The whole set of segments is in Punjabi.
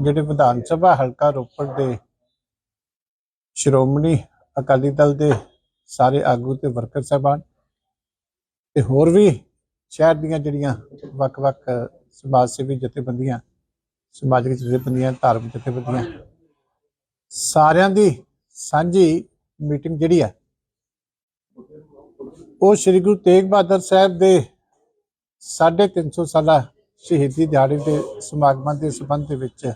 ਜਿਹੜੇ ਵਿਧਾਨ ਸਭਾ ਹਲਕਾ ਰੋਪੜ ਦੇ ਸ਼੍ਰੋਮਣੀ ਅਕਾਲੀ ਦਲ ਦੇ ਸਾਰੇ ਆਗੂ ਤੇ ਵਰਕਰ ਸਾਹਿਬਾਨ ਤੇ ਹੋਰ ਵੀ ਸ਼ਹਿਰ ਦੀਆਂ ਜਿਹੜੀਆਂ ਵੱਖ-ਵੱਖ ਸਮਾਜ ਸੇਵੀ ਜਥੇਬੰਦੀਆਂ, ਸਮਾਜਿਕ ਜਥੇਬੰਦੀਆਂ, ਧਾਰਮਿਕ ਜਥੇਬੰਦੀਆਂ, ਸਾਰਿਆਂ ਦੀ ਸਾਂਝੀ ਮੀਟਿੰਗ ਜਿਹੜੀ ਹੈ ਉਹ ਸ੍ਰੀ ਗੁਰੂ ਤੇਗ ਬਹਾਦਰ ਸਾਹਿਬ ਦੇ 350 ਸਾਲਾ ਸ਼ਹੀਦੀ ਦਿਹਾੜੇ ਦੇ ਸਮਾਗਮਾਂ ਦੇ ਸੰਬੰਧ ਦੇ ਵਿੱਚ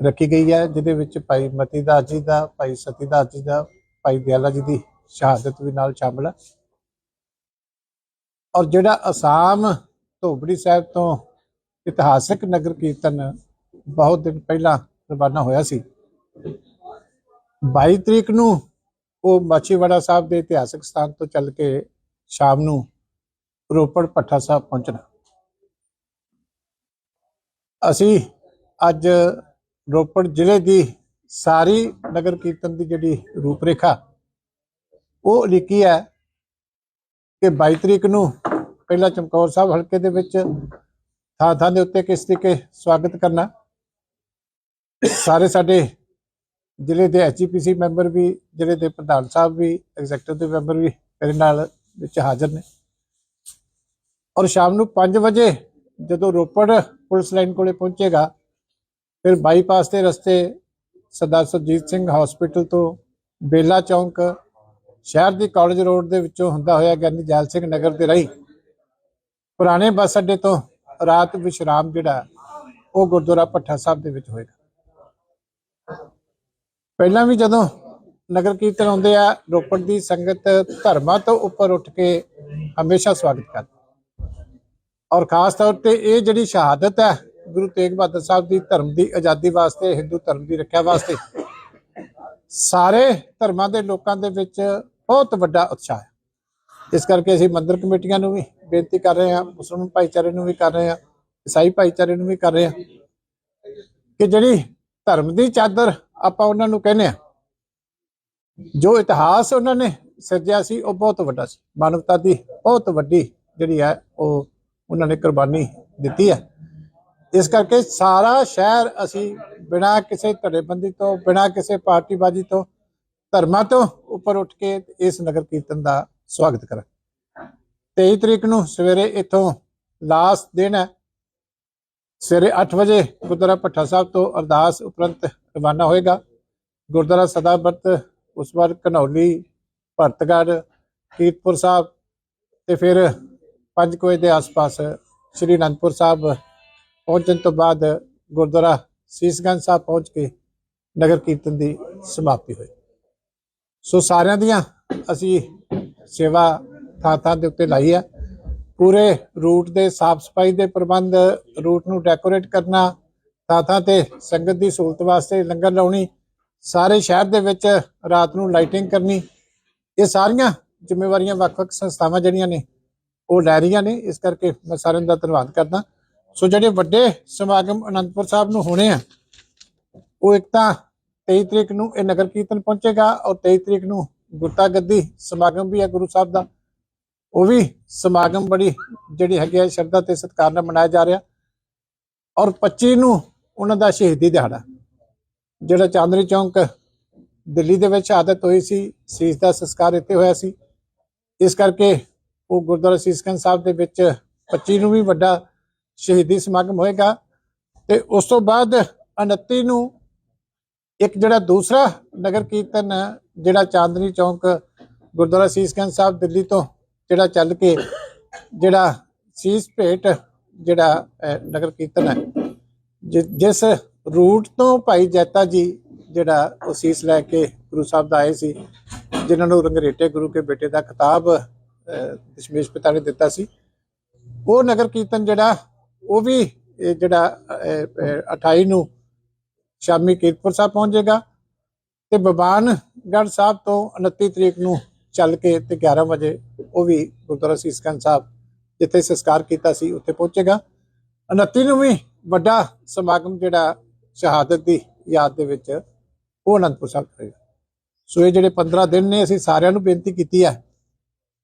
ਰੱਖੀ ਗਈ ਹੈ, ਜਿਹਦੇ ਵਿੱਚ ਭਾਈ ਮਤੀ ਦਾਸ ਜੀ ਦਾ, ਭਾਈ ਸਤੀ ਦਾਸ ਜੀ ਦਾ, ਭਾਈ ਦਿਆਲਾ ਜੀ ਦੀ ਸ਼ਹਾਦਤ ਵੀ ਨਾਲ ਸ਼ਾਮਲ ਹੈ। ਔਰ ਜਿਹੜਾ ਅਸਾਮ ਧੋਬੜੀ ਸਾਹਿਬ ਤੋਂ ਇਤਿਹਾਸਕ ਨਗਰ ਕੀਰਤਨ ਬਹੁਤ ਦਿਨ ਪਹਿਲਾਂ ਰਵਾਨਾ ਹੋਇਆ ਸੀ। 22 ਤਰੀਕ ਨੂੰ ਉਹ ਮਾਛੀਵਾੜਾ ਸਾਹਿਬ ਦੇ ਇਤਿਹਾਸਕ ਸਥਾਨ ਤੋਂ ਚੱਲ ਕੇ ਸ਼ਾਮ ਨੂੰ ਰੋਪੜ ਪੱਠਾ ਸਾਹਿਬ ਪਹੁੰਚਣਾ। ਅਸੀਂ ਅੱਜ ਰੋਪੜ ਜ਼ਿਲ੍ਹੇ ਦੀ ਸਾਰੀ ਨਗਰ ਕੀਰਤਨ ਦੀ ਜਿਹੜੀ ਰੂਪਰੇਖਾ, ਉਹ ਲਿਖੀ ਹੈ ਕਿ 22 ਤਰੀਕ ਨੂੰ ਪਹਿਲਾਂ ਚਮਕੌਰ ਸਾਹਿਬ ਹਲਕੇ ਦੇ ਵਿੱਚ ਥਾਂ ਥਾਂ ਦੇ ਉੱਤੇ ਕਿਸ ਤਰੀਕੇ ਸਵਾਗਤ ਕਰਨਾ। ਸਾਰੇ ਸਾਡੇ ਜ਼ਿਲ੍ਹੇ ਦੇ ਐਚਪੀਸੀ ਮੈਂਬਰ ਵੀ, ਜ਼ਿਲ੍ਹੇ ਦੇ ਪ੍ਰਧਾਨ ਸਾਹਿਬ ਵੀ, ਐਗਜ਼ੈਕਟਿਵ ਦੇ ਮੈਂਬਰ ਵੀ ਮੇਰੇ ਨਾਲ ਵਿੱਚ ਹਾਜ਼ਰ ਨੇ। ਔਰ ਸ਼ਾਮ ਨੂੰ 5 ਵਜੇ ਜਦੋਂ ਰੋਪੜ ਪੁਲਿਸ ਲਾਈਨ ਕੋਲੇ ਪਹੁੰਚੇਗਾ ਫਿਰ ਬਾਈਪਾਸ ਦੇ ਰਸਤੇ ਸਰਦਾਰ ਸੁਰਜੀਤ ਸਿੰਘ ਹਸਪੀਟਲ ਤੋਂ ਬੇਲਾ ਚੌਂਕ, ਸ਼ਹਿਰ ਦੀ ਕਾਲਜ ਰੋਡ ਦੇ ਵਿੱਚੋਂ ਹੁੰਦਾ ਹੋਇਆ ਗਿਆਨੀ ਜੈਲ ਸਿੰਘ ਨਗਰ ਦੇ ਰਹੀ ਪੁਰਾਣੇ ਬੱਸ ਅੱਡੇ ਤੋਂ ਰਾਤ ਵਿਸ਼ਰਾਮ ਜਿਹੜਾ ਉਹ ਗੁਰਦੁਆਰਾ ਭੱਠਾ ਸਾਹਿਬ ਦੇ ਵਿੱਚ ਹੋਏਗਾ। ਪਹਿਲਾਂ ਵੀ ਜਦੋਂ ਨਗਰ ਕੀਰਤਨ ਆਉਂਦੇ ਆ, ਰੋਪੜ ਦੀ ਸੰਗਤ ਧਰਮਾਂ ਤੋਂ ਉੱਪਰ ਉੱਠ ਕੇ ਹਮੇਸ਼ਾ ਸਵਾਗਤ ਕਰਦੀ। ਔਰ ਖਾਸ ਤੌਰ ਤੇ ਇਹ ਜਿਹੜੀ ਸ਼ਹਾਦਤ ਹੈ ਗੁਰੂ ਤੇਗ ਬਹਾਦਰ ਸਾਹਿਬ ਦੀ ਧਰਮ ਦੀ ਆਜ਼ਾਦੀ ਵਾਸਤੇ, ਹਿੰਦੂ ਧਰਮ ਦੀ ਰੱਖਿਆ ਵਾਸਤੇ, ਸਾਰੇ ਧਰਮਾਂ ਦੇ ਲੋਕਾਂ ਦੇ ਵਿੱਚ ਬਹੁਤ ਵੱਡਾ ਉਤਸ਼ਾਹ ਹੈ। ਇਸ ਕਰਕੇ ਅਸੀਂ ਮੰਦਰ ਕਮੇਟੀਆਂ ਨੂੰ ਵੀ ਬੇਨਤੀ ਕਰ ਰਹੇ ਹਾਂ, ਮੁਸਲਮਾਨ ਭਾਈਚਾਰੇ ਨੂੰ ਵੀ ਕਰ ਰਹੇ ਹਾਂ, ਈਸਾਈ ਭਾਈਚਾਰੇ ਨੂੰ ਵੀ ਕਰ ਰਹੇ ਹਾਂ ਕਿ ਜਿਹੜੀ ਧਰਮ ਦੀ ਚਾਦਰ ਆਪਾਂ ਉਹਨਾਂ ਨੂੰ ਕਹਿੰਦੇ ਆ ਜੋ ਇਤਿਹਾਸ ਉਹਨਾਂ ਨੇ ਸਿਰਜਿਆ ਸੀ, ਉਹ ਬਹੁਤ ਵੱਡਾ ਸੀ। ਮਾਨਵਤਾ ਦੀ ਬਹੁਤ ਵੱਡੀ ਜਿਹੜੀ ਹੈ, ਉਹ ਉਹਨਾਂ ਨੇ ਕੁਰਬਾਨੀ ਦਿੱਤੀ ਹੈ। ਇਸ ਕਰਕੇ ਸਾਰਾ ਸ਼ਹਿਰ ਅਸੀਂ ਬਿਨਾਂ ਕਿਸੇ ਧੜੇਬੰਦੀ ਤੋਂ, ਬਿਨਾਂ ਕਿਸੇ ਪਾਰਟੀਬਾਜ਼ੀ ਤੋਂ, ਧਰਮਾਂ ਤੋਂ ਉੱਪਰ ਉੱਠ ਕੇ ਇਸ ਨਗਰ ਕੀਰਤਨ ਦਾ ਸਵਾਗਤ ਕਰਾਂ 23 ਤਰੀਕ ਨੂੰ ਸਵੇਰੇ ਇੱਥੋਂ ਲਾਸਟ ਦਿਨ ਹੈ। ਸਵੇਰੇ 8 ਵਜੇ ਗੁਰਦੁਆਰਾ ਭੱਠਾ ਸਾਹਿਬ ਤੋਂ ਅਰਦਾਸ ਉਪਰੰਤ ਰਵਾਨਾ ਹੋਏਗਾ। ਗੁਰਦੁਆਰਾ ਸਦਾਬਰਤ ਉਸ ਵਾਰ ਘਨੌਲੀ, ਭਰਤਗੜ੍ਹ, ਕੀਰਤਪੁਰ ਸਾਹਿਬ ਤੇ ਫਿਰ ਪੰਜ ਕੋਏ ਦੇ ਆਸ-ਪਾਸ ਸ੍ਰੀ ਅਨੰਦਪੁਰ ਸਾਹਿਬ ਪਹੁੰਚਣ ਤੋਂ ਬਾਅਦ ਗੁਰਦੁਆਰਾ ਸੀਸਗੰਜ ਸਾਹਿਬ ਪਹੁੰਚ ਕੇ ਨਗਰ ਕੀਰਤਨ ਦੀ ਸਮਾਪਤੀ ਹੋਈ। ਸੋ ਸਾਰਿਆਂ ਦੀਆਂ ਅਸੀਂ ਸੇਵਾ ਥਾਂ ਥਾਂ ਦੇ ਉੱਤੇ ਲਾਈ ਹੈ। ਪੂਰੇ ਰੂਟ ਦੇ ਸਾਫ਼ ਸਫ਼ਾਈ ਦੇ ਪ੍ਰਬੰਧ, ਰੂਟ ਨੂੰ ਡੈਕੋਰੇਟ ਕਰਨਾ, ਥਾਂ ਥਾਂ ਤੇ ਸੰਗਤ ਦੀ ਸਹੂਲਤ ਵਾਸਤੇ ਲੰਗਰ ਲਾਉਣੀ, ਸਾਰੇ ਸ਼ਹਿਰ ਦੇ ਵਿੱਚ ਰਾਤ ਨੂੰ ਲਾਈਟਿੰਗ ਕਰਨੀ, ਇਹ ਸਾਰੀਆਂ ਜ਼ਿੰਮੇਵਾਰੀਆਂ ਵੱਖ-ਵੱਖ ਸੰਸਥਾਵਾਂ ਜਿਹੜੀਆਂ ਨੇ ਉਹ ਲੈ ਰਹੀਆਂ ਨੇ। ਇਸ ਕਰਕੇ ਮੈਂ ਸਾਰਿਆਂ ਦਾ ਧੰਨਵਾਦ ਕਰਦਾ। ਸੋ ਜਿਹੜੇ ਵੱਡੇ ਸਮਾਗਮ ਅਨੰਦਪੁਰ ਸਾਹਿਬ ਨੂੰ ਹੋਣੇ ਆ, ਉਹ ਇੱਕ ਤਾਂ 23 ਤਰੀਕ ਨੂੰ ਇਹ ਨਗਰ ਕੀਰਤਨ ਪਹੁੰਚੇਗਾ ਔਰ 23 ਤਰੀਕ ਨੂੰ ਗੁਰਤਾ ਗੱਦੀ ਸਮਾਗਮ ਵੀ ਹੈ ਗੁਰੂ ਸਾਹਿਬ ਦਾ। ਉਹ ਵੀ ਸਮਾਗਮ ਬੜੀ ਜਿਹੜੀ ਹੈਗੀ ਹੈ, ਸ਼ਰਧਾ ਤੇ ਸਤਿਕਾਰ ਨਾਲ ਮਨਾਇਆ ਜਾ ਰਿਹਾ। ਔਰ 25 ਨੂੰ ਉਹਨਾਂ ਦਾ ਸ਼ਹੀਦੀ ਦਿਹਾੜਾ, ਜਿਹੜਾ ਚਾਂਦਨੀ ਚੌਂਕ ਦਿੱਲੀ ਦੇ ਵਿੱਚ ਆਦਤ ਹੋਈ ਸੀ, ਸੀਸ ਦਾ ਸੰਸਕਾਰ ਇੱਥੇ ਹੋਇਆ ਸੀ। ਇਸ ਕਰਕੇ ਉਹ ਗੁਰਦੁਆਰਾ ਸੀਸਗੰਜ ਸਾਹਿਬ ਦੇ ਵਿੱਚ 25 ਨੂੰ ਵੀ ਵੱਡਾ ਸ਼ਹੀਦੀ ਸਮਾਗਮ ਹੋਏਗਾ ਤੇ ਉਸ ਤੋਂ ਬਾਅਦ 29 ਨੂੰ ਇੱਕ ਜਿਹੜਾ ਦੂਸਰਾ ਨਗਰ ਕੀਰਤਨ ਜਿਹੜਾ ਚਾਂਦਨੀ ਚੌਂਕ ਗੁਰਦੁਆਰਾ ਸੀਸਗੰਜ ਸਾਹਿਬ ਦਿੱਲੀ ਤੋਂ ਜਿਹੜਾ ਚੱਲ ਕੇ ਜਿਹੜਾ ਸੀਸ ਭੇਟ ਜਿਹੜਾ ਨਗਰ ਕੀਰਤਨ ਹੈ ਜਿ- ਜਿਸ ਰੂਟ ਤੋਂ ਭਾਈ ਜੈਤਾ ਜੀ ਜਿਹੜਾ ਉਹ ਸੀਸ ਲੈ ਕੇ ਗੁਰੂ ਸਾਹਿਬ ਦਾ ਆਏ ਸੀ ਜਿਨ੍ਹਾਂ ਨੂੰ ਰੰਗਰੇਟੇ ਗੁਰੂ ਕੇ ਬੇਟੇ ਦਾ ਖਿਤਾਬ ਅਹ, ਦਸ਼ਮੇਸ਼ ਪਿਤਾ ਨੇ ਦਿੱਤਾ ਸੀ ਉਹ ਨਗਰ ਕੀਰਤਨ ਜਿਹੜਾ ਉਹ ਵੀ ਇਹ ਜਿਹੜਾ ਅਹ, 28 ਨੂੰ ਸ਼ਾਮੀ ਕੀਰਤਪੁਰ ਸਾਹਿਬ ਪਹੁੰਚੇਗਾ ਤੇ ਬਬਾਨਗੜ੍ਹ ਸਾਹਿਬ ਤੋਂ 29 ਤਰੀਕ ਨੂੰ ਚੱਲ ਕੇ ਤੇ 11 ਵਜੇ ਉਹ ਵੀ ਗੁਰਦੁਆਰਾ ਸੀਸਗੰਜ ਸਾਹਿਬ ਜਿੱਥੇ ਸੰਸਕਾਰ ਕੀਤਾ ਸੀ ਉੱਥੇ ਪਹੁੰਚੇਗਾ। 29 ਨੂੰ ਵੀ ਵੱਡਾ ਸਮਾਗਮ ਜਿਹੜਾ ਸ਼ਹਾਦਤ ਦੀ ਯਾਦ ਦੇ ਵਿੱਚ ਉਹ ਅਨੰਦਪੁਰ ਸਾਹਿਬ ਕਰੇਗਾ। ਸੋ ਇਹ ਜਿਹੜੇ 15 ਦਿਨ ਨੇ ਅਸੀਂ ਸਾਰਿਆਂ ਨੂੰ ਬੇਨਤੀ ਕੀਤੀ ਹੈ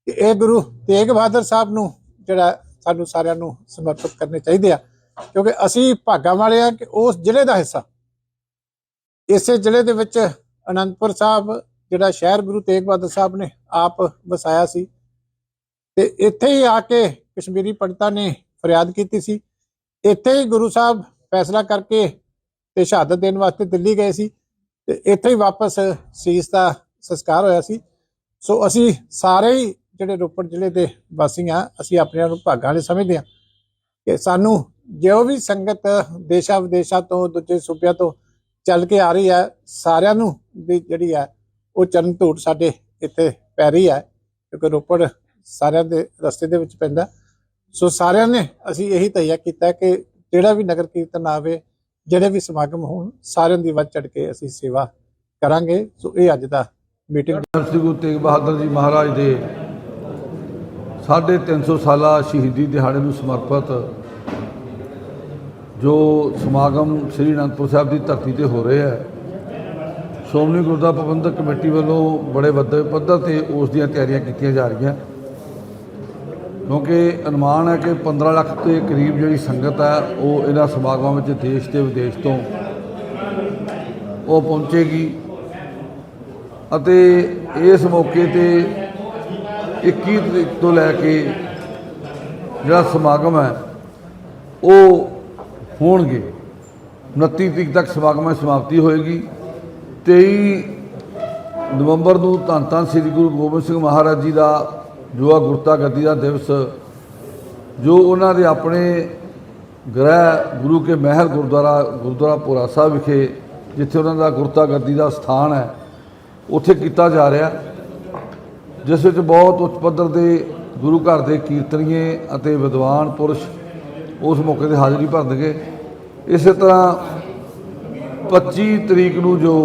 ਕਿ ਇਹ ਗੁਰੂ ਤੇਗ ਬਹਾਦਰ ਸਾਹਿਬ ਨੂੰ ਜਿਹੜਾ ਸਾਨੂੰ ਸਾਰਿਆਂ ਨੂੰ ਸਮਰਪਿਤ ਕਰਨੇ ਚਾਹੀਦੇ ਆ। ਕਿਉਂਕਿ ਅਸੀਂ ਭਾਗਾਂ ਵਾਲੇ ਆ ਕਿ ਉਸ ਜ਼ਿਲ੍ਹੇ ਦਾ ਹਿੱਸਾ। ਇਸੇ ਜ਼ਿਲ੍ਹੇ ਦੇ ਵਿੱਚ ਅਨੰਦਪੁਰ ਸਾਹਿਬ, ਜਿਹੜਾ ਸ਼ਹਿਰ ਗੁਰੂ ਤੇਗ ਬਹਾਦਰ ਸਾਹਿਬ ਨੇ ਆਪ ਵਸਾਇਆ ਸੀ। ਤੇ ਇੱਥੇ ਹੀ ਆ ਕੇ ਕਸ਼ਮੀਰੀ ਪੰਡਤਾਂ ਨੇ ਫਰਿਆਦ ਕੀਤੀ ਸੀ। ਇੱਥੇ ਹੀ ਗੁਰੂ ਸਾਹਿਬ ਫੈਸਲਾ ਕਰਕੇ ਤੇ ਸ਼ਹਾਦਤ ਦੇਣ ਵਾਸਤੇ ਦਿੱਲੀ ਗਏ ਸੀ। ਤੇ ਇੱਥੇ ਹੀ ਵਾਪਸ ਸੀਸ ਦਾ ਸੰਸਕਾਰ ਹੋਇਆ ਸੀ। ਸੋ ਅਸੀਂ ਸਾਰੇ ਹੀ ਜਿਹੜੇ ਰੋਪੜ ਜ਼ਿਲ੍ਹੇ ਦੇ ਵਾਸੀ ਆ, ਅਸੀਂ ਆਪਣੇ ਆਪ ਨੂੰ ਭਾਗਾਂ ਵਾਲੇ ਸਮਝਦੇ ਹਾਂ ਕਿ ਸਾਨੂੰ ਜੋ ਵੀ ਸੰਗਤ ਦੇਸ਼ਾਂ ਵਿਦੇਸ਼ਾਂ ਤੋਂ, ਦੂਜੇ ਸੂਬਿਆਂ ਤੋਂ ਚੱਲ ਕੇ ਆ ਰਹੀ ਹੈ, ਸਾਰਿਆਂ ਨੂੰ ਦੀ ਜਿਹੜੀ ਹੈ, ਉਹ ਚਰਨ ਧੂੜ ਸਾਡੇ ਇੱਥੇ ਪੈ ਰਹੀ ਹੈ, ਕਿਉਂਕਿ ਰੋਪੜ ਸਾਰਿਆਂ ਦੇ ਰਸਤੇ ਦੇ ਵਿੱਚ ਪੈਂਦਾ। ਸੋ ਸਾਰਿਆਂ ਨੇ ਅਸੀਂ ਇਹੀ ਤਈਆ ਕੀਤਾ ਕਿ ਜਿਹੜਾ ਵੀ ਨਗਰ ਕੀਰਤਨ ਆਵੇ, ਜਿਹੜੇ ਵੀ ਸਮਾਗਮ ਹੋਣ, ਸਾਰਿਆਂ ਦੀ ਵੱਧ ਚੜ ਕੇ ਅਸੀਂ ਸੇਵਾ ਕਰਾਂਗੇ। ਸੋ ਇਹ ਅੱਜ ਦਾ ਮੀਟਿੰਗ ਸ੍ਰੀ ਗੁਰੂ ਤੇਗ ਬਹਾਦਰ ਜੀ ਮਹਾਰਾਜ ਦੇ 350 ਸਾਲਾ ਸ਼ਹੀਦੀ ਦਿਹਾੜੇ ਨੂੰ ਸਮਰਪਿਤ ਜੋ ਸਮਾਗਮ ਸ੍ਰੀ ਅਨੰਦਪੁਰ ਸਾਹਿਬ ਦੀ ਧਰਤੀ ਤੇ ਹੋ ਰਿਹਾ ਹੈ, ਸ਼੍ਰੋਮਣੀ ਗੁਰਦੁਆਰਾ ਪ੍ਰਬੰਧਕ ਕਮੇਟੀ ਵੱਲੋਂ ਬੜੇ ਵੱਡੇ ਪੱਧਰ ਤੇ ਉਸ ਦੀਆਂ ਤਿਆਰੀਆਂ ਕੀਤੀਆਂ ਜਾ ਰਹੀਆਂ। ਕਿਉਂਕਿ ਅਨੁਮਾਨ ਹੈ ਕਿ 15 ਲੱਖ ਦੇ ਕਰੀਬ ਜਿਹੜੀ ਸੰਗਤ ਹੈ, ਉਹ ਇਹਨਾਂ ਸਮਾਗਮਾਂ ਵਿੱਚ ਦੇਸ਼ ਤੇ ਵਿਦੇਸ਼ ਤੋਂ ਉਹ ਪਹੁੰਚੇਗੀ। ਅਤੇ ਇਸ ਮੌਕੇ ਤੇ 21 ਤਰੀਕ ਤੋਂ ਲੈ ਕੇ ਜਿਹੜਾ ਸਮਾਗਮ ਹੈ, ਉਹ ਹੋਣਗੇ। 29 ਤਰੀਕ ਤੱਕ ਸਮਾਗਮ ਦੀ ਸਮਾਪਤੀ ਹੋਏਗੀ। 23 ਨਵੰਬਰ ਨੂੰ ਧੰਨ ਧੰਨ ਸ੍ਰੀ ਗੁਰੂ ਗੋਬਿੰਦ ਸਿੰਘ ਮਹਾਰਾਜ ਜੀ ਦਾ ਜੋ ਆ ਗੁਰਤਾ ਗੱਦੀ ਦਾ ਦਿਵਸ, ਜੋ ਉਹਨਾਂ ਦੇ ਆਪਣੇ ਗ੍ਰਹਿ ਗੁਰੂ ਕੇ ਮਹਿਲ ਗੁਰਦੁਆਰਾ ਗੁਰਦੁਆਰਾ ਪੁਰਾ ਸਾਹਿਬ ਵਿਖੇ, ਜਿੱਥੇ ਉਹਨਾਂ ਦਾ ਗੁਰਤਾ ਗੱਦੀ ਦਾ ਸਥਾਨ ਹੈ, ਉੱਥੇ ਕੀਤਾ ਜਾ ਰਿਹਾ। ਜਿਸ ਵਿੱਚ ਬਹੁਤ ਉੱਚ ਪੱਧਰ ਦੇ ਗੁਰੂ ਘਰ ਦੇ ਕੀਰਤਨੀਏ ਅਤੇ ਵਿਦਵਾਨ ਪੁਰਸ਼ ਉਸ ਮੌਕੇ ਤੇ ਹਾਜ਼ਰੀ ਭਰਨਗੇ ਇਸੇ ਤਰ੍ਹਾਂ 25 ਤਰੀਕ ਨੂੰ ਜੋ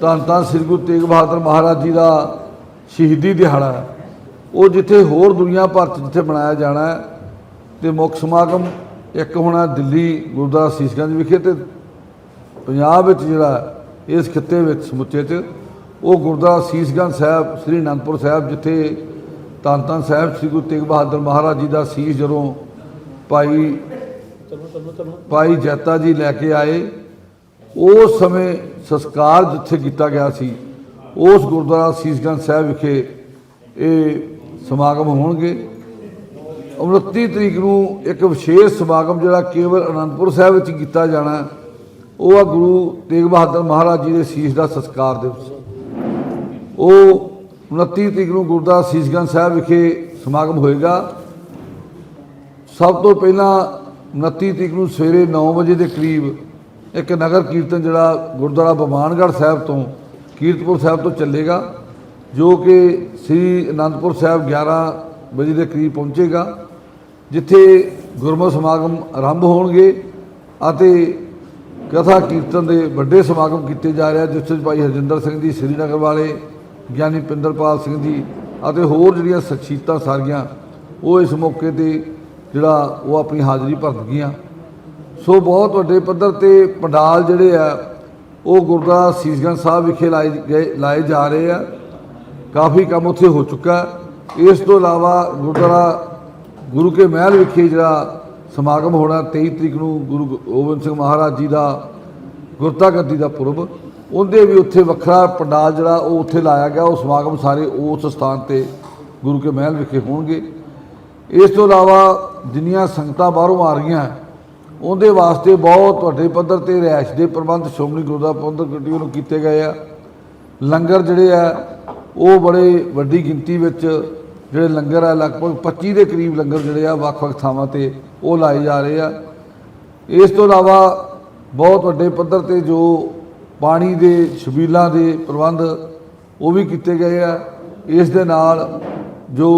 ਧੰਨ ਧੰਨ ਸ੍ਰੀ ਗੁਰੂ ਤੇਗ ਬਹਾਦਰ ਮਹਾਰਾਜ ਜੀ ਦਾ ਸ਼ਹੀਦੀ ਦਿਹਾੜਾ ਉਹ ਜਿੱਥੇ ਹੋਰ ਦੁਨੀਆ ਭਰ 'ਚ ਜਿੱਥੇ ਮਨਾਇਆ ਜਾਣਾ ਹੈ, ਤੇ ਮੁੱਖ ਸਮਾਗਮ ਇੱਕ ਹੋਣਾ ਦਿੱਲੀ ਗੁਰਦੁਆਰਾ ਸੀਸਗੰਜ ਵਿਖੇ ਤੇ ਪੰਜਾਬ ਵਿੱਚ ਜਿਹੜਾ ਇਸ ਖਿੱਤੇ ਵਿੱਚ ਸਮੁੱਚੇ 'ਚ ਉਹ ਗੁਰਦੁਆਰਾ ਸੀਸਗੰਜ ਸਾਹਿਬ, ਸ੍ਰੀ ਅਨੰਦਪੁਰ ਸਾਹਿਬ, ਜਿੱਥੇ ਧੰਨ ਧੰਨ ਸਾਹਿਬ ਸ੍ਰੀ ਗੁਰੂ ਤੇਗ ਬਹਾਦਰ ਮਹਾਰਾਜ ਜੀ ਦਾ ਸੀਸ ਜਦੋਂ ਭਾਈ ਭਾਈ ਜੈਤਾ ਜੀ ਲੈ ਕੇ ਆਏ, ਉਸ ਸਮੇਂ ਸੰਸਕਾਰ ਜਿੱਥੇ ਕੀਤਾ ਗਿਆ ਸੀ, ਉਸ ਗੁਰਦੁਆਰਾ ਸੀਸਗੰਜ ਸਾਹਿਬ ਵਿਖੇ ਇਹ ਸਮਾਗਮ ਹੋਣਗੇ। 29 ਤਰੀਕ ਨੂੰ ਇੱਕ ਵਿਸ਼ੇਸ਼ ਸਮਾਗਮ ਜਿਹੜਾ ਕੇਵਲ ਅਨੰਦਪੁਰ ਸਾਹਿਬ ਵਿੱਚ ਕੀਤਾ ਜਾਣਾ, ਉਹ ਆ ਗੁਰੂ ਤੇਗ ਬਹਾਦਰ ਮਹਾਰਾਜ ਜੀ ਦੇ ਸੀਸ ਦਾ ਸੰਸਕਾਰ ਦਿਵਸ। ਉਹ 29 ਤਰੀਕ ਨੂੰ ਗੁਰਦੁਆਰਾ ਸੀਸਗੰਜ ਸਾਹਿਬ ਵਿਖੇ ਸਮਾਗਮ ਹੋਏਗਾ। ਸਭ ਤੋਂ ਪਹਿਲਾਂ 29 ਤਰੀਕ ਨੂੰ ਸਵੇਰੇ 9 ਵਜੇ ਦੇ ਕਰੀਬ ਇੱਕ ਨਗਰ ਕੀਰਤਨ ਜਿਹੜਾ ਗੁਰਦੁਆਰਾ ਬਮਾਨਗੜ੍ਹ ਸਾਹਿਬ ਤੋਂ ਕੀਰਤਪੁਰ ਸਾਹਿਬ ਤੋਂ ਚੱਲੇਗਾ, ਜੋ ਕਿ ਸ੍ਰੀ ਅਨੰਦਪੁਰ ਸਾਹਿਬ 11 ਵਜੇ ਦੇ ਕਰੀਬ ਪਹੁੰਚੇਗਾ, ਜਿੱਥੇ ਗੁਰਮਤਿ ਸਮਾਗਮ ਆਰੰਭ ਹੋਣਗੇ ਅਤੇ ਕਥਾ ਕੀਰਤਨ ਦੇ ਵੱਡੇ ਸਮਾਗਮ ਕੀਤੇ ਜਾ ਰਿਹਾ ਜਿਸ ਵਿੱਚ ਭਾਈ ਹਰਜਿੰਦਰ ਸਿੰਘ ਜੀ ਸ੍ਰੀਨਗਰ ਵਾਲੇ ਗਿਆਨੀ ਪਿੰਦਰਪਾਲ ਸਿੰਘ ਜੀ ਅਤੇ ਹੋਰ ਜਿਹੜੀਆਂ ਸ਼ਖਸੀਅਤਾਂ ਸਾਰੀਆਂ, ਉਹ ਇਸ ਮੌਕੇ ਤੇ ਜਿਹੜਾ ਉਹ ਆਪਣੀ ਹਾਜ਼ਰੀ ਭਰਨਗੀਆਂ ਸੋ ਬਹੁਤ ਵੱਡੇ ਪੱਧਰ ਤੇ ਪੰਡਾਲ ਜਿਹੜੇ ਆ, ਉਹ ਗੁਰਦੁਆਰਾ ਸੀਸਗੰਜ ਸਾਹਿਬ ਵਿਖੇ ਲਾਏ ਗਏ, ਲਾਏ ਜਾ ਰਹੇ ਆ। ਕਾਫੀ ਕੰਮ ਉੱਥੇ ਹੋ ਚੁੱਕਾ। ਇਸ ਤੋਂ ਇਲਾਵਾ ਗੁਰਦੁਆਰਾ ਗੁਰੂ ਕੇ ਮਹਿਲ ਵਿਖੇ ਜਿਹੜਾ ਸਮਾਗਮ ਹੋਣਾ 23 ਤਰੀਕ ਨੂੰ ਗੁਰੂ ਗੋਬਿੰਦ ਸਿੰਘ ਮਹਾਰਾਜ ਜੀ ਦਾ ਗੁਰਤਾ ਗੱਦੀ ਦਾ ਪੁਰਬ ਉਹਦੇ ਵੀ ਉੱਥੇ ਵੱਖਰਾ ਪੰਡਾਲ ਜਿਹੜਾ ਉਹ ਉੱਥੇ ਲਾਇਆ ਗਿਆ, ਉਹ ਸਮਾਗਮ ਸਾਰੇ ਉਸ ਸਥਾਨ ਤੇ ਗੁਰੂ ਕੇ ਮਹਿਲ ਵਿਖੇ ਹੋਣਗੇ। ਇਸ ਤੋਂ ਇਲਾਵਾ ਜਿੰਨੀਆਂ ਸੰਗਤਾਂ ਬਾਹਰੋਂ ਆ ਰਹੀਆਂ, ਉਹਦੇ ਵਾਸਤੇ ਬਹੁਤ ਵੱਡੇ ਪੱਧਰ ਤੇ ਰਿਹਾਇਸ਼ ਦੇ ਪ੍ਰਬੰਧ ਸ਼੍ਰੋਮਣੀ ਗੁਰਦੁਆਰਾ ਪ੍ਰਬੰਧਕ ਕਮੇਟੀ ਵੱਲੋਂ ਕੀਤੇ ਗਏ ਆ। ਲੰਗਰ ਜਿਹੜੇ ਆ, ਉਹ ਬੜੇ ਵੱਡੀ ਗਿਣਤੀ ਵਿੱਚ ਜਿਹੜੇ ਲੰਗਰ ਆ, ਲਗਭਗ 25 ਦੇ ਕਰੀਬ ਲੰਗਰ ਜਿਹੜੇ ਆ, ਵੱਖ-ਵੱਖ ਥਾਵਾਂ ਤੇ ਉਹ ਲਾਏ ਜਾ ਰਹੇ ਆ। ਇਸ ਤੋਂ ਇਲਾਵਾ ਬਹੁਤ ਵੱਡੇ ਪੱਧਰ ਤੇ ਜੋ ਪਾਣੀ ਦੇ, ਛਬੀਲਾਂ ਦੇ ਪ੍ਰਬੰਧ ਉਹ ਵੀ ਕੀਤੇ ਗਏ ਆ। ਇਸ ਦੇ ਨਾਲ ਜੋ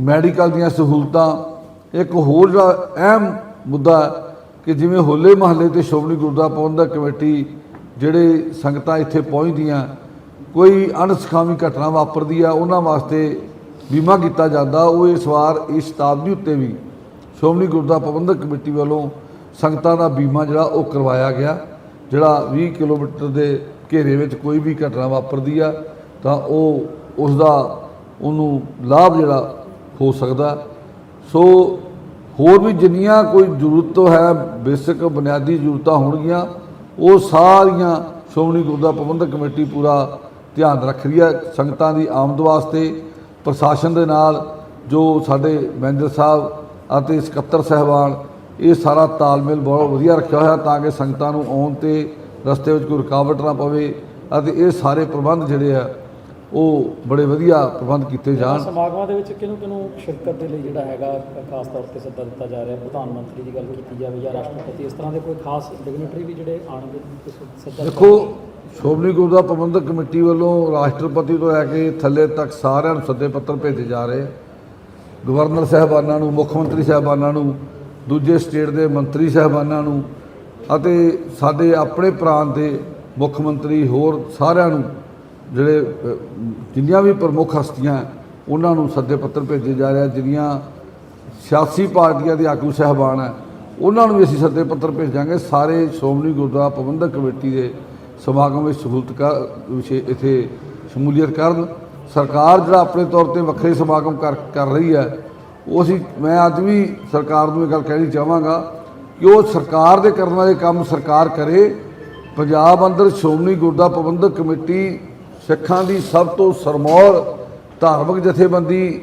ਮੈਡੀਕਲ ਦੀਆਂ ਸਹੂਲਤਾਂ, ਇੱਕ ਹੋਰ ਜਿਹੜਾ ਅਹਿਮ ਮੁੱਦਾ ਕਿ ਜਿਵੇਂ ਹੋਲੇ ਮਹੱਲੇ ਤੇ ਸ਼੍ਰੋਮਣੀ ਗੁਰਦੁਆਰਾ ਪ੍ਰਬੰਧਕ ਕਮੇਟੀ ਜਿਹੜੇ ਸੰਗਤਾਂ ਇੱਥੇ ਪਹੁੰਚਦੀਆਂ, ਕੋਈ ਅਣਸਖਾਵੀ ਘਟਨਾ ਵਾਪਰਦੀ ਆ, ਉਹਨਾਂ ਵਾਸਤੇ ਬੀਮਾ ਕੀਤਾ ਜਾਂਦਾ। ਉਹ ਇਸ ਵਾਰ ਇਸ ਸ਼ਤਾਬਦੀ ਉੱਤੇ ਵੀ ਸ਼੍ਰੋਮਣੀ ਗੁਰਦੁਆਰਾ ਪ੍ਰਬੰਧਕ ਕਮੇਟੀ ਵੱਲੋਂ ਸੰਗਤਾਂ ਦਾ ਬੀਮਾ ਜਿਹੜਾ ਉਹ ਕਰਵਾਇਆ ਗਿਆ। ਜਿਹੜਾ 20 ਕਿਲੋਮੀਟਰ ਦੇ ਘੇਰੇ ਵਿੱਚ ਕੋਈ ਵੀ ਘਟਨਾ ਵਾਪਰਦੀ ਆ, ਤਾਂ ਉਹ ਉਸ ਦਾ ਉਹਨੂੰ ਲਾਭ ਜਿਹੜਾ ਹੋ ਸਕਦਾ। ਸੋ ਹੋਰ ਵੀ ਜਿੰਨੀਆਂ ਕੋਈ ਜ਼ਰੂਰਤ ਹੈ, ਬੇਸਿਕ ਬੁਨਿਆਦੀ ਜ਼ਰੂਰਤਾਂ ਹੋਣਗੀਆਂ, ਉਹ ਸਾਰੀਆਂ ਸ਼੍ਰੋਮਣੀ ਗੁਰਦੁਆਰਾ ਪ੍ਰਬੰਧਕ ਕਮੇਟੀ ਪੂਰਾ ਧਿਆਨ ਰੱਖ ਰਹੀ ਹੈ ਸੰਗਤਾਂ ਦੀ ਆਮਦ ਵਾਸਤੇ। ਪ੍ਰਸ਼ਾਸਨ ਦੇ ਨਾਲ ਜੋ ਸਾਡੇ ਮੈਨੇਜਰ ਸਾਹਿਬ ਅਤੇ ਸਕੱਤਰ ਸਹਿਬਾਨ ਇਹ ਸਾਰਾ ਤਾਲਮੇਲ ਬਹੁਤ ਵਧੀਆ ਰੱਖਿਆ ਹੋਇਆ ਤਾਂ ਕਿ ਸੰਗਤਾਂ ਨੂੰ ਆਉਣ ਤੇ ਰਸਤੇ ਵਿੱਚ ਕੋਈ ਰੁਕਾਵਟ ਨਾ ਪਵੇ ਅਤੇ ਇਹ ਸਾਰੇ ਪ੍ਰਬੰਧ ਜਿਹੜੇ ਆ ਉਹ ਬੜੇ ਵਧੀਆ ਪ੍ਰਬੰਧ ਕੀਤੇ ਜਾਣ। ਸਮਾਗਮਾਂ ਦੇ ਵਿੱਚ ਕਿਹਨੂੰ ਕਿਹਨੂੰ ਸ਼ਿਰਕਤ ਦੇ ਲਈ ਜਿਹੜਾ ਹੈਗਾ ਖਾਸ ਤੌਰ ਤੇ ਸੱਦਾ ਦਿੱਤਾ ਜਾ ਰਿਹਾ ਪ੍ਰਧਾਨ ਮੰਤਰੀ ਦੀ ਗੱਲ ਕੀਤੀ ਜਾਵੇ ਜਾਂ ਰਾਸ਼ਟਰਪਤੀ ਇਸ ਤਰ੍ਹਾਂ ਦੇ ਕੋਈ ਖਾਸ ਡਿਗਨਿਟਰੀ ਵੀ ਜਿਹੜੇ ਆਣਗੇ ਸੱਦਾ ਦੇਖੋ ਸ਼੍ਰੋਮਣੀ ਗੁਰਦੁਆਰਾ ਪ੍ਰਬੰਧਕ ਕਮੇਟੀ ਵੱਲੋਂ ਰਾਸ਼ਟਰਪਤੀ ਤੋਂ ਲੈ ਕੇ ਥੱਲੇ ਤੱਕ ਸਾਰਿਆਂ ਨੂੰ ਸੱਦੇ ਪੱਤਰ ਭੇਜੇ ਜਾ ਰਹੇ ਗਵਰਨਰ ਸਾਹਿਬਾਨਾਂ ਨੂੰ ਮੁੱਖ ਮੰਤਰੀ ਸਾਹਿਬਾਨਾਂ ਨੂੰ ਦੂਜੇ ਸਟੇਟ ਦੇ ਮੰਤਰੀ ਸਾਹਿਬਾਨਾਂ ਨੂੰ ਅਤੇ ਸਾਡੇ ਆਪਣੇ ਪ੍ਰਾਂਤ ਦੇ ਮੁੱਖ ਮੰਤਰੀ ਹੋਰ ਸਾਰਿਆਂ ਨੂੰ ਜਿਹੜੇ ਜਿੰਨੀਆਂ ਵੀ ਪ੍ਰਮੁੱਖ ਹਸਤੀਆਂ ਉਹਨਾਂ ਨੂੰ ਸੱਦੇ ਪੱਤਰ ਭੇਜੇ ਜਾ ਰਿਹਾ ਆ, ਜਿਹੜੀਆਂ ਸਿਆਸੀ ਪਾਰਟੀਆਂ ਦੇ ਆਗੂ ਸਹਿਬਾਨ ਹੈ ਉਹਨਾਂ ਨੂੰ ਵੀ ਅਸੀਂ ਸੱਦੇ ਪੱਤਰ ਭੇਜਾਂਗੇ। ਸਾਰੇ ਸ਼੍ਰੋਮਣੀ ਗੁਰਦੁਆਰਾ ਪ੍ਰਬੰਧਕ ਕਮੇਟੀ ਦੇ ਸਮਾਗਮ ਵਿੱਚ ਸਹੂਲਤ ਕਰ ਵਿਸ਼ੇ ਇੱਥੇ ਸ਼ਮੂਲੀਅਤ ਕਰਨ। ਸਰਕਾਰ ਜਿਹੜਾ ਆਪਣੇ ਤੌਰ ਤੇ ਵੱਖਰੇ ਸਮਾਗਮ ਕਰ ਕਰ ਰਹੀ ਹੈ ਉਹ ਅਸੀਂ, ਮੈਂ ਅੱਜ ਵੀ ਸਰਕਾਰ ਨੂੰ ਇਹ ਗੱਲ ਕਹਿਣੀ ਚਾਹਾਂਗਾ ਕਿ ਉਹ ਸਰਕਾਰ ਦੇ ਕਰਨ ਵਾਲੇ ਕੰਮ ਸਰਕਾਰ ਕਰੇ। ਪੰਜਾਬ ਅੰਦਰ ਸ਼੍ਰੋਮਣੀ ਗੁਰਦੁਆਰਾ ਪ੍ਰਬੰਧਕ ਕਮੇਟੀ ਸਿੱਖਾਂ ਦੀ ਸਭ ਤੋਂ ਸਰਮੌਰ ਧਾਰਮਿਕ ਜਥੇਬੰਦੀ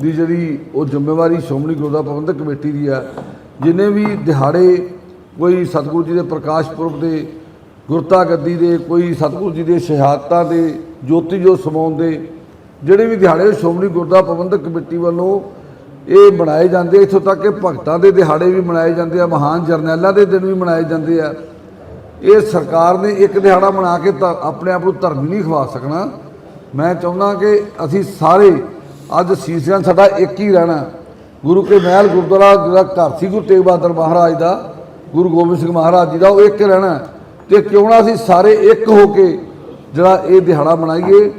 ਦੀ ਜਿਹੜੀ ਉਹ ਜ਼ਿੰਮੇਵਾਰੀ ਸ਼੍ਰੋਮਣੀ ਗੁਰਦੁਆਰਾ ਪ੍ਰਬੰਧਕ ਕਮੇਟੀ ਦੀ ਹੈ, ਜਿਨੇ ਵੀ ਦਿਹਾੜੇ ਕੋਈ ਸਤਿਗੁਰੂ ਜੀ ਦੇ ਪ੍ਰਕਾਸ਼ ਪੁਰਬ ਦੇ ਗੁਰਤਾ ਗੱਦੀ ਦੇ, ਕੋਈ ਸਤਿਗੁਰੂ ਜੀ ਦੇ ਸ਼ਹਾਦਤਾਂ ਦੇ ਜੋਤੀ ਜੋਤ ਸਮਾਉਣ ਦੇ, ਜਿਹੜੇ ਵੀ ਦਿਹਾੜੇ ਸ਼੍ਰੋਮਣੀ ਗੁਰਦੁਆਰਾ ਪ੍ਰਬੰਧਕ ਕਮੇਟੀ ਵੱਲੋਂ ਇਹ ਮਨਾਏ ਜਾਂਦੇ ਇੱਥੋਂ ਤੱਕ ਕਿ ਭਗਤਾਂ ਦੇ ਦਿਹਾੜੇ ਵੀ ਮਨਾਏ ਜਾਂਦੇ ਆ, ਮਹਾਨ ਜਰਨੈਲਾਂ ਦੇ ਦਿਨ ਵੀ ਮਨਾਏ ਜਾਂਦੇ ਆ। ਇਹ ਸਰਕਾਰ ਨੇ ਇੱਕ ਦਿਹਾੜਾ ਮਨਾ ਕੇ ਤਾਂ ਆਪਣੇ ਆਪ ਨੂੰ ਧਰਮ ਨਹੀਂ ਖਵਾ ਸਕਣਾ। ਮੈਂ ਚਾਹੁੰਦਾ ਕਿ ਅਸੀਂ ਸਾਰੇ ਅੱਜ ਸੀਸਿਆਂ ਸਾਡਾ ਇੱਕ ਹੀ ਰਹਿਣਾ। ਗੁਰੂ ਕੇ ਮਹਿਲ ਗੁਰਦੁਆਰਾ ਜਿਹੜਾ ਘਰ ਸੀ, ਗੁਰੂ ਤੇਗ ਬਹਾਦਰ ਮਹਾਰਾਜ ਦਾ, ਗੁਰੂ ਗੋਬਿੰਦ ਸਿੰਘ ਮਹਾਰਾਜ ਜੀ ਦਾ, ਉਹ ਇੱਕ ਰਹਿਣਾ। ਤੇ ਕਿਉਂ ਨਾ ਅਸੀਂ ਸਾਰੇ ਇੱਕ ਹੋ ਕੇ ਜਿਹੜਾ ਇਹ ਦਿਹਾੜਾ ਮਨਾਈਏ,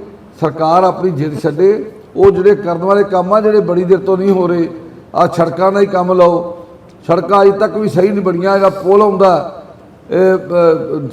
ਸਰਕਾਰ ਆਪਣੀ ਜਿੱਦ ਛੱਡੇ। ਉਹ ਜਿਹੜੇ ਕਰਨ ਵਾਲੇ ਕੰਮ ਆ, ਜਿਹੜੇ ਬੜੀ ਦੇਰ ਤੋਂ ਨਹੀਂ ਹੋ ਰਹੇ ਆ ਸੜਕਾਂ ਦਾ ਹੀ ਕੰਮ ਲਓ। ਸੜਕਾਂ ਅਜੇ ਤੱਕ ਵੀ ਸਹੀ ਨਹੀਂ ਬਣੀਆਂ ਜਿਹੜਾ ਪੁਲ ਆਉਂਦਾ। ਇਹ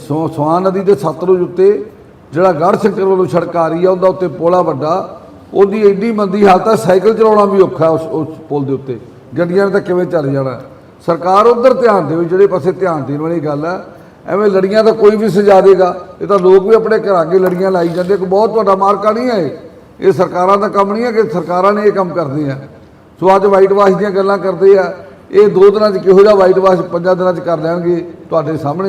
ਸੋ- ਸਵਾਨ ਨਦੀ ਦੇ ਸਤਲੁਜ ਉੱਤੇ, ਜਿਹੜਾ ਗੜ ਸ਼ੰਕਰ ਵੱਲੋਂ ਸੜਕ ਆ ਰਹੀ ਆ, ਉਹਦਾ ਉੱਤੇ ਪੋਲਾ ਵੱਡਾ। ਉਹਦੀ ਐਡੀ ਮੰਦੀ ਹਾਲਤ ਆ, ਸਾਈਕਲ ਚਲਾਉਣਾ ਵੀ ਔਖਾ ਉਸ ਉਸ ਪੁਲ ਦੇ ਉੱਤੇ। ਗੱਡੀਆਂ ਨੇ ਤਾਂ ਕਿਵੇਂ ਚੱਲ ਜਾਣਾ? ਸਰਕਾਰ ਉਧਰ ਧਿਆਨ ਦੇਵੇ, ਜਿਹੜੇ ਪਾਸੇ ਧਿਆਨ ਦੇਣ ਵਾਲੀ ਗੱਲ ਆ, ਐਵੇਂ ਲੜੀਆਂ ਤਾਂ ਕੋਈ ਵੀ ਸਜਾ ਦੇਗਾ। ਇਹ ਤਾਂ ਲੋਕ ਵੀ ਆਪਣੇ ਘਰਾਂ ਅੱਗੇ ਲੜੀਆਂ ਲਾਈ ਜਾਂਦੇ ਕਿ ਬਹੁਤ ਵੱਡਾ ਮਾਰਕਾ ਨਹੀਂ ਹੈ ਇਹ। ਸਰਕਾਰਾਂ ਦਾ ਕੰਮ ਨਹੀਂ ਹੈ ਕਿ ਸਰਕਾਰਾਂ ਨੇ ਇਹ ਕੰਮ ਕਰਦੀਆਂ ਸੋ ਅੱਜ ਵਾਈਟ ਵਾਸ਼ ਦੀਆਂ ਗੱਲਾਂ ਕਰਦੇ ਆ ਇਹ ਦੋ ਦਿਨਾਂ 'ਚ ਕਿਹੋ ਜਿਹਾ ਵਾਈਟ ਵਾਸ਼ ਪੰਜਾਂ ਦਿਨਾਂ 'ਚ ਕਰ ਲੈਣਗੇ ਤੁਹਾਡੇ ਸਾਹਮਣੇ